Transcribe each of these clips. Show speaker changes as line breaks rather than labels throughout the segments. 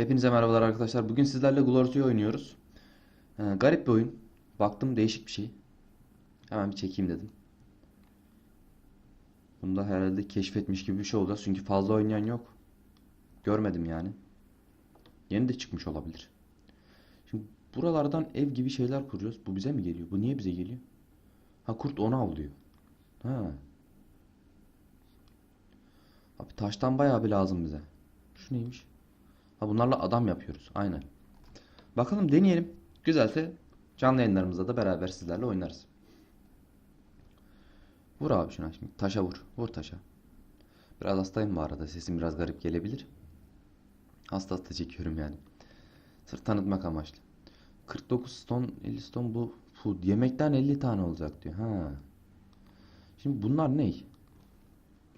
Hepinize merhabalar arkadaşlar. Bugün sizlerle Glorio'yu oynuyoruz. Ee, garip bir oyun. Baktım değişik bir şey. Hemen bir çekeyim dedim. Bunda herhalde keşfetmiş gibi bir şey olacak. Çünkü fazla oynayan yok. Görmedim yani. Yeni de çıkmış olabilir. Şimdi buralardan ev gibi şeyler kuruyoruz. Bu bize mi geliyor? Bu niye bize geliyor? Ha kurt onu avlıyor. Ha. Abi taştan bayağı bir lazım bize. Şu neymiş? Ha bunlarla adam yapıyoruz. Aynen. Bakalım deneyelim. Güzelse canlı yayınlarımızda da beraber sizlerle oynarız. Vur abi şuna şimdi. Taşa vur. Vur taşa. Biraz hastayım bu arada. Sesim biraz garip gelebilir. Hasta hasta çekiyorum yani. Sırf tanıtmak amaçlı. 49 stone 50 stone bu food. Yemekten 50 tane olacak diyor. Ha. Şimdi bunlar ne?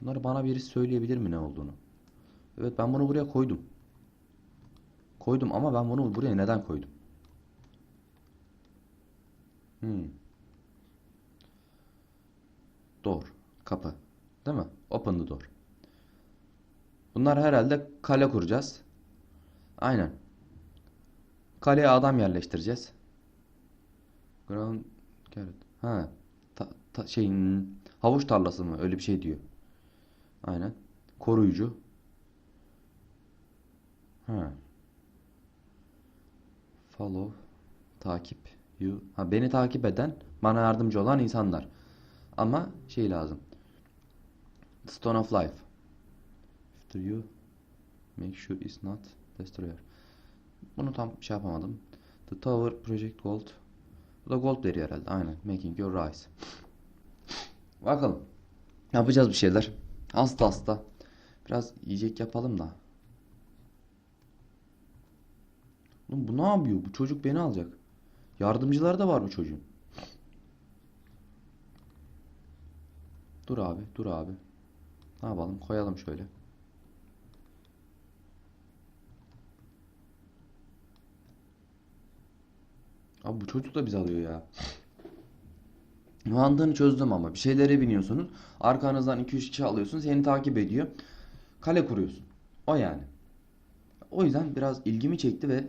Bunları bana birisi söyleyebilir mi ne olduğunu? Evet ben bunu buraya koydum. Koydum ama ben bunu buraya neden koydum? Hmm. Door. Kapı. Değil mi? Open the door. Bunlar herhalde kale kuracağız. Aynen. Kaleye adam yerleştireceğiz. Ground carrot. Ha. Ta, ta- şeyin havuç tarlası mı? Öyle bir şey diyor. Aynen. Koruyucu. Ha. Follow. Takip. You. Ha, beni takip eden, bana yardımcı olan insanlar. Ama şey lazım. Stone of Life. After you make sure it's not destroyer. Bunu tam şey yapamadım. The Tower Project Gold. Bu da gold veriyor herhalde. Aynen. Making your rise. Bakalım. Yapacağız bir şeyler. Hasta hasta. Biraz yiyecek yapalım da. Oğlum bu ne yapıyor? Bu çocuk beni alacak. Yardımcıları da var bu çocuğun. Dur abi, dur abi. Ne yapalım? Koyalım şöyle. Abi bu çocuk da bizi alıyor ya. Mantığını çözdüm ama bir şeylere biniyorsunuz. Arkanızdan 2-3 kişi alıyorsun. Seni takip ediyor. Kale kuruyorsun. O yani. O yüzden biraz ilgimi çekti ve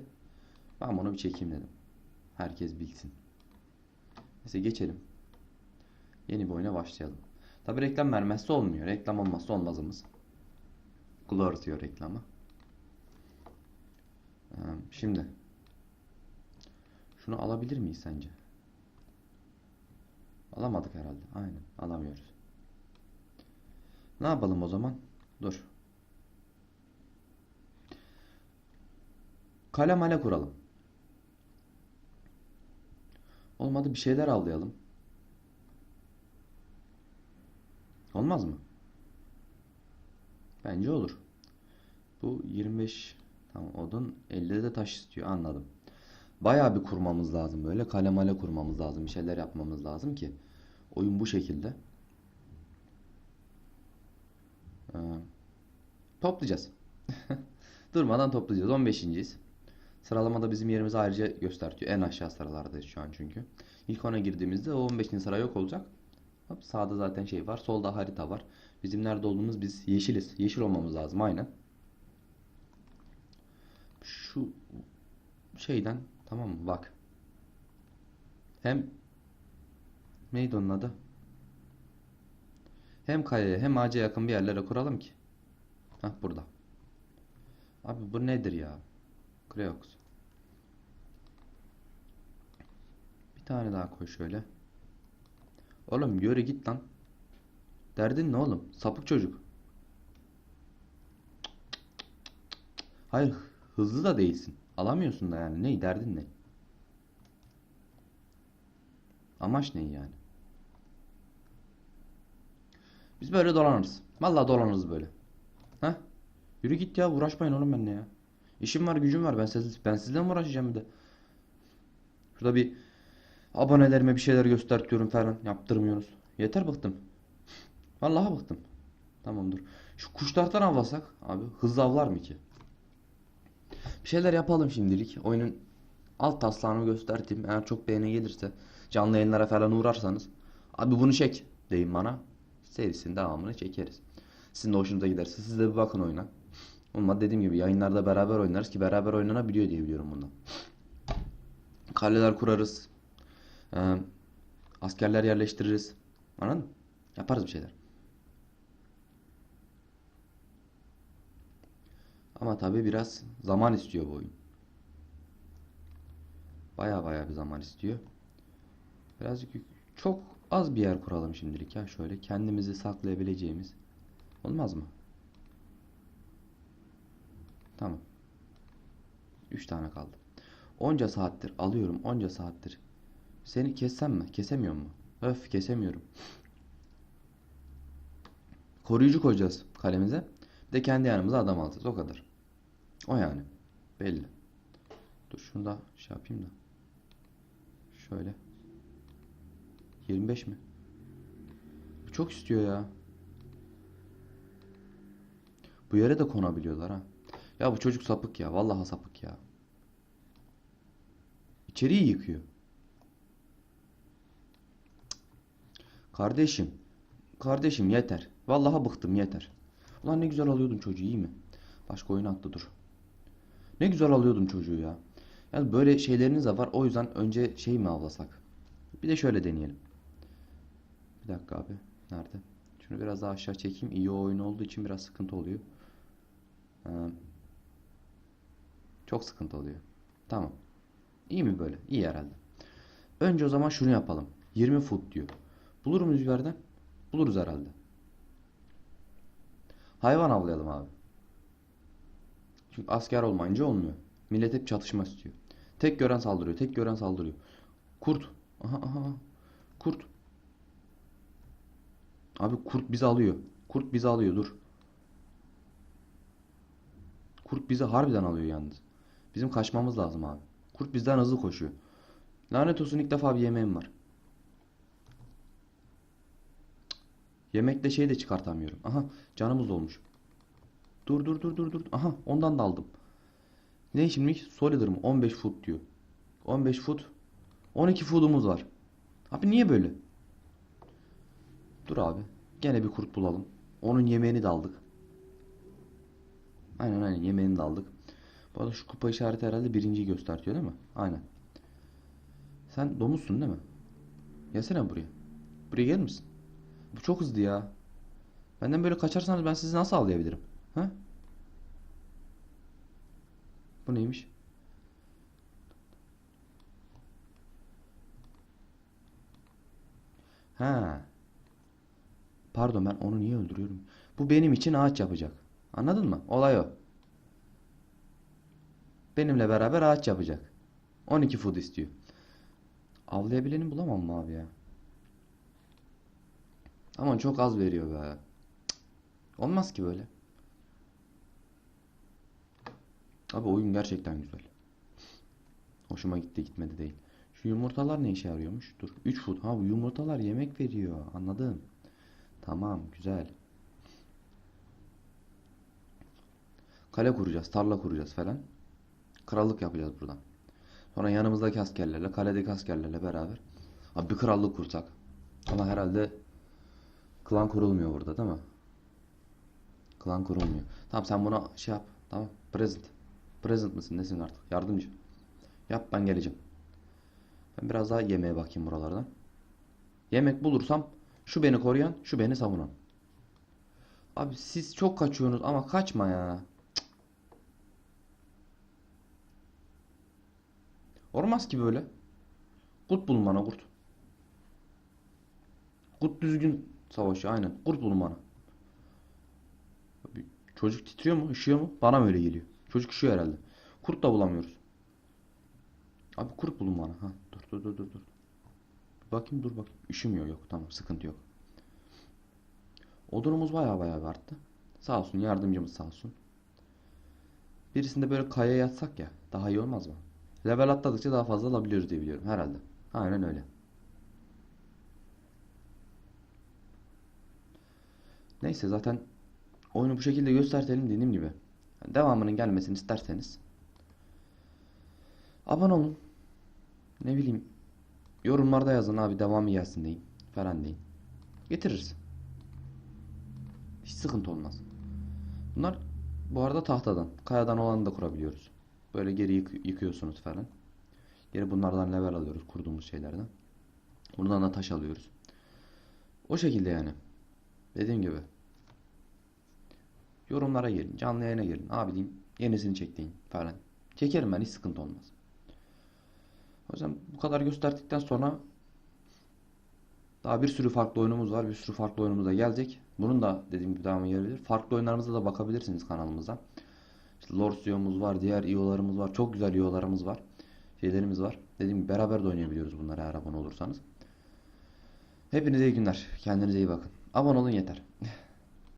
ben bunu bir çekeyim dedim. Herkes bilsin. Neyse geçelim. Yeni bir oyuna başlayalım. Tabi reklam vermezse olmuyor. Reklam olmazsa olmazımız. Glor diyor reklamı. Ee, Şimdi. Şunu alabilir miyiz sence? Alamadık herhalde. Aynen. Alamıyoruz. Ne yapalım o zaman? Dur. Kale male kuralım. Olmadı bir şeyler avlayalım. Olmaz mı? Bence olur. Bu 25 tamam odun 50'de de taş istiyor anladım. Bayağı bir kurmamız lazım böyle kale male kurmamız lazım bir şeyler yapmamız lazım ki oyun bu şekilde. Ee, toplayacağız. Durmadan toplayacağız. 15.yiz. Sıralamada bizim yerimizi ayrıca gösteriyor. En aşağı sıralardayız şu an çünkü. İlk ona girdiğimizde o 15. sıra yok olacak. Hop, sağda zaten şey var. Solda harita var. Bizim nerede olduğumuz biz yeşiliz. Yeşil olmamız lazım aynen. Şu şeyden tamam mı? Bak. Hem neydi onun adı? Hem kayaya hem ağaca yakın bir yerlere kuralım ki. Hah burada. Abi bu nedir ya? Creox. Bir tane daha koy şöyle. Oğlum yürü git lan. Derdin ne oğlum? Sapık çocuk. Hayır hızlı da değilsin. Alamıyorsun da yani. Ne derdin ne? Amaç ne yani? Biz böyle dolanırız. Vallahi dolanırız böyle. Heh. Yürü git ya uğraşmayın oğlum benimle ya. İşim var gücüm var ben siz ben sizle mi uğraşacağım bir de? Şurada bir abonelerime bir şeyler göstertiyorum falan yaptırmıyoruz. Yeter bıktım. Vallahi bıktım. Tamam dur. Şu kuşlardan avlasak abi hızlı avlar mı ki? Bir şeyler yapalım şimdilik. Oyunun alt taslağını göstereyim. Eğer çok beğeni gelirse canlı yayınlara falan uğrarsanız abi bunu çek deyin bana. Serisinin devamını çekeriz. Sizin de hoşunuza giderse siz de bir bakın oyuna. Ama dediğim gibi yayınlarda beraber oynarız ki beraber oynanabiliyor diye biliyorum bundan. Kaleler kurarız. Ee, askerler yerleştiririz. Anladın mı? Yaparız bir şeyler. Ama tabii biraz zaman istiyor bu oyun. Baya baya bir zaman istiyor. Birazcık çok az bir yer kuralım şimdilik ya. Şöyle kendimizi saklayabileceğimiz. Olmaz mı? Tamam. 3 tane kaldı. Onca saattir alıyorum. Onca saattir. Seni kessem mi? Kesemiyor mu? Öf kesemiyorum. Koruyucu koyacağız kalemize. De kendi yanımıza adam alacağız. O kadar. O yani. Belli. Dur şunu da şey yapayım da. Şöyle. 25 mi? Bu çok istiyor ya. Bu yere de konabiliyorlar ha. Ya bu çocuk sapık ya. Vallahi sapık ya. İçeriği yıkıyor. Kardeşim. Kardeşim yeter. Vallahi bıktım yeter. Ulan ne güzel alıyordum çocuğu iyi mi? Başka oyun attı dur. Ne güzel alıyordum çocuğu ya. Yani böyle şeyleriniz de var. O yüzden önce şey mi avlasak? Bir de şöyle deneyelim. Bir dakika abi. Nerede? Şunu biraz daha aşağı çekeyim. İyi oyun olduğu için biraz sıkıntı oluyor. Ee, çok sıkıntı oluyor. Tamam. İyi mi böyle? İyi herhalde. Önce o zaman şunu yapalım. 20 foot diyor. Bulur muyuz yerden? Buluruz herhalde. Hayvan avlayalım abi. Çünkü asker olmayınca olmuyor. Millet hep çatışma istiyor. Tek gören saldırıyor. Tek gören saldırıyor. Kurt. Aha. aha. Kurt. Abi kurt bizi alıyor. Kurt bizi alıyor dur. Kurt bizi harbiden alıyor yalnız. Bizim kaçmamız lazım abi. Kurt bizden hızlı koşuyor. Lanet olsun ilk defa bir yemeğim var. Yemekle şey de çıkartamıyorum. Aha canımız olmuş. Dur dur dur dur dur. Aha ondan da aldım. Ne şimdi? Solider mı? 15 foot diyor. 15 foot. 12 foot'umuz var. Abi niye böyle? Dur abi. Gene bir kurt bulalım. Onun yemeğini de aldık. Aynen aynen yemeğini de aldık. Bu arada şu kupa işareti herhalde birinciyi gösteriyor değil mi? Aynen. Sen domuzsun değil mi? Gelsene buraya. Buraya gelir misin? Bu çok hızlı ya. Benden böyle kaçarsanız ben sizi nasıl avlayabilirim? Ha? Bu neymiş? Ha. Pardon ben onu niye öldürüyorum? Bu benim için ağaç yapacak. Anladın mı? Olay o. Benimle beraber ağaç yapacak. 12 food istiyor. Avlayabileni bulamam mı abi ya? Ama çok az veriyor be. Olmaz ki böyle. Abi oyun gerçekten güzel. Hoşuma gitti gitmedi değil. Şu yumurtalar ne işe yarıyormuş? Dur. 3 food. Ha bu yumurtalar yemek veriyor. Anladım. Tamam güzel. Kale kuracağız, tarla kuracağız falan. Krallık yapacağız buradan. Sonra yanımızdaki askerlerle, kaledeki askerlerle beraber abi bir krallık kursak. Ama herhalde klan kurulmuyor burada değil mi? Klan kurulmuyor. Tamam sen buna şey yap. Tamam. Present. Present mısın? Nesin artık? Yardımcı. Yap ben geleceğim. Ben biraz daha yemeğe bakayım buralardan. Yemek bulursam şu beni koruyan, şu beni savunan. Abi siz çok kaçıyorsunuz ama kaçma ya. Olmaz ki böyle. Kurt bulun bana kurt. Kurt düzgün savaşı aynen. Kurt bulun bana. Çocuk titriyor mu? Üşüyor mu? Bana mı öyle geliyor? Çocuk üşüyor herhalde. Kurt da bulamıyoruz. Abi kurt bulun bana. Ha, dur dur dur dur dur. Bakayım dur bakayım. Üşümüyor yok. Tamam sıkıntı yok. Odunumuz bayağı bir arttı. Sağ olsun yardımcımız sağ olsun. Birisinde böyle kayaya yatsak ya daha iyi olmaz mı? Level atladıkça daha fazla alabiliyoruz diye biliyorum herhalde. Aynen öyle. Neyse zaten oyunu bu şekilde göstertelim dediğim gibi. Devamının gelmesini isterseniz abone olun. Ne bileyim yorumlarda yazın abi devamı gelsin deyin falan deyin. Getiririz. Hiç sıkıntı olmaz. Bunlar Bu arada tahtadan. Kayadan olanı da kurabiliyoruz. Böyle geri yık- yıkıyorsunuz falan. Geri bunlardan level alıyoruz kurduğumuz şeylerden. Buradan da taş alıyoruz. O şekilde yani. Dediğim gibi. Yorumlara girin. Canlı yayına girin. Abi diyeyim. Yenisini çek falan. Çekerim ben hiç sıkıntı olmaz. O yüzden bu kadar gösterdikten sonra daha bir sürü farklı oyunumuz var. Bir sürü farklı oyunumuz da gelecek. Bunun da dediğim gibi devamı gelebilir. Farklı oyunlarımıza da bakabilirsiniz kanalımızda. İşte Lords IO'muz var. Diğer IO'larımız var. Çok güzel IO'larımız var. Şeylerimiz var. Dediğim gibi beraber de oynayabiliyoruz bunları eğer abone olursanız. Hepinize iyi günler. Kendinize iyi bakın. Abone olun yeter.